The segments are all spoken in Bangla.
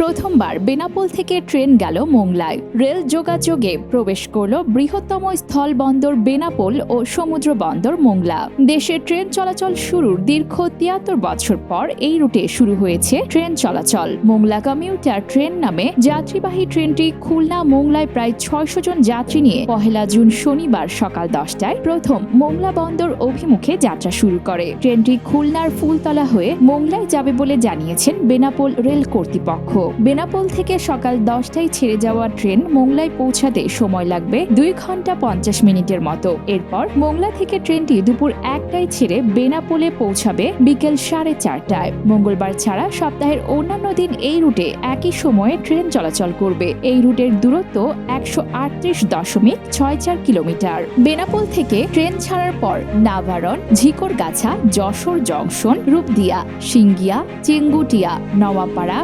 প্রথমবার বেনাপোল থেকে ট্রেন গেল মোংলায়। রেল যোগাযোগে প্রবেশ করল বৃহত্তম স্থল বন্দর বেনাপোল ও সমুদ্র বন্দর মোংলা। দেশে ট্রেন চলাচল শুরুর দীর্ঘ তিয়াত্তর বছর পর এই রুটে শুরু হয়েছে ট্রেন চলাচল। মোংলা কমিউটার ট্রেন নামে যাত্রীবাহী ট্রেনটি খুলনা মোংলায় প্রায় ছয়শো জন যাত্রী নিয়ে পহেলা জুন শনিবার সকাল দশটায় প্রথম মোংলা বন্দর অভিমুখে যাত্রা শুরু করে। ট্রেনটি খুলনার ফুলতলা হয়ে মোংলায় যাবে বলে জানিয়েছেন বেনাপোল রেল কর্তৃপক্ষ। বেনাপোল থেকে সকাল দশটায় ছেড়ে যাওয়া ট্রেন মোংলায় পৌঁছাতে সময় লাগবে দুই ঘণ্টা পঞ্চাশ মিনিটের মতো। এরপর মোংলা থেকে ট্রেনটি দুপুর একটায় ছেড়ে বেনাপোলে পৌঁছাবে বিকেল সাড়ে চারটায়। মঙ্গলবার ছাড়া সপ্তাহের অন্যান্য দিন এই রুটে একই সময়ে ট্রেন চলাচল করবে। এই রুটের দূরত্ব একশো আটত্রিশ দশমিক ছয় চার কিলোমিটার। বেনাপোল থেকে ট্রেন ছাড়ার পর নাভারন ঝিকরগাছা, যশোর জংশন, রূপদিয়া, সিঙ্গিয়া, চেঙ্গুটিয়া, নওয়াপাড়া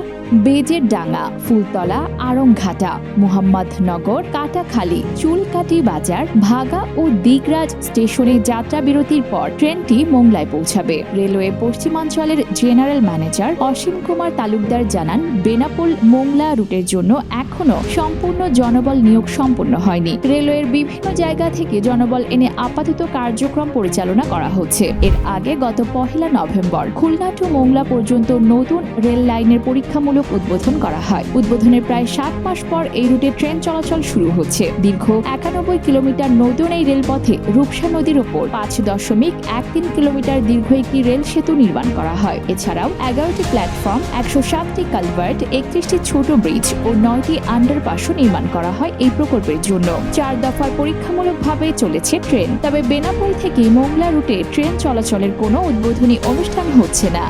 বেজের ডাঙ্গা, ফুলতলা আরংঘাটা মোহাম্মদনগর, কাটাখালী চুলকাটি বাজার, ভাগা ও দিগরাজ স্টেশনে যাত্রা বিরতির পর ট্রেনটি মোংলায় পৌঁছাবে। রেলওয়ে পশ্চিমাঞ্চলের জেনারেল ম্যানেজার অসীম কুমার তালুকদার জানান, বেনাপোল মোংলা রুটের জন্য এখনও সম্পূর্ণ জনবল নিয়োগ সম্পন্ন হয়নি। রেলওয়ের বিভিন্ন জায়গা থেকে জনবল এনে আপাতত কার্যক্রম পরিচালনা করা হচ্ছে। এর আগে গত পহেলা নভেম্বর খুলনা টু মোংলা পর্যন্ত নতুন রেল লাইনের পরীক্ষামূলক উদ্বোধন করা হয়। উদ্বোধনের প্রায় সাত মাস পর এই রুটে ট্রেন চলাচল শুরু হচ্ছে। দীর্ঘ একানব্বই কিলোমিটার নতুন এই রেলপথে রূপসা নদীর ওপর পাঁচ দশমিক এক তিন কিলোমিটার দীর্ঘ একটি রেল সেতু নির্মাণ করা হয়। এছাড়াও এগারোটি প্ল্যাটফর্ম, একশো সাতটি কালভার্ট, একত্রিশটি ছোট ব্রিজ ও নয়টি আন্ডারপাসও নির্মাণ করা হয় এই প্রকল্পের জন্য। চার দফার পরীক্ষামূলকভাবে চলেছে ট্রেন। তবে বেনাপোল থেকে মোংলা রুটে ট্রেন চলাচলের কোনো উদ্বোধনী অনুষ্ঠান হচ্ছে না।